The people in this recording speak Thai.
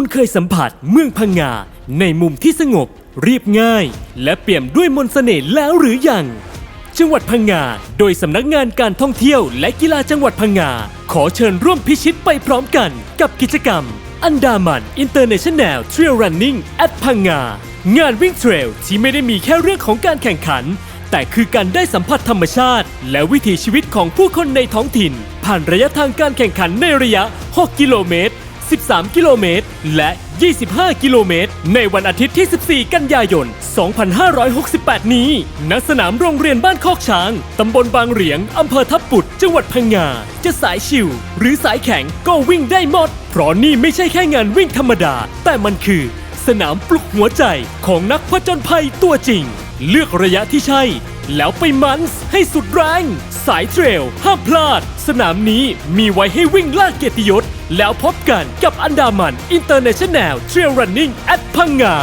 คุณเคยสัมผัสเมืองพังงา ในมุมที่สงบ เรียบง่าย และเปี่ยมด้วยมนต์เสน่ห์แล้วหรือยัง จังหวัดพังงา โดยสำนักงานการท่องเที่ยวและกีฬาจังหวัดพังงา ขอเชิญร่วมพิชิตไปพร้อมกันกับกิจกรรม อันดามันอินเตอร์เนชั่นแนลเทรลรันนิ่งแอดพังงางานวิ่งเทรลที่ไม่ได้มีแค่เรื่องของการแข่งขัน แต่คือการได้สัมผัสธรรมชาติ และวิถีชีวิตของผู้คนในท้องถิ่น ผ่านระยะทางการแข่งขันในระยะ 6 กิโลเมตร 13 กิโลเมตร และ 25 กิโลเมตร ในวันอาทิตย์ที่ 14 กันยายน 2568 นี้ ณ สนามโรงเรียนบ้านคอกช้าง ตำบลบางเหรียง อำเภอทับปุด จังหวัดพังงา จะสายชิว หรือสายแข็งก็วิ่งได้หมด เพราะนี่ไม่ใช่แค่งานวิ่งธรรมดา แต่มันคือ สนามปลุกหัวใจของนักผจญภัยตัวจริง เลือกระยะที่ใช่แล้วไปมันส์ให้สุดแรง สายเทรลห้ามพลาด สนามนี้มีไว้ให้วิ่งลากเกียรติยศ แล้วพบกันกับอันดามันอินเตอร์เนชั่นแนลเทรลรันนิ่งแอดพังงา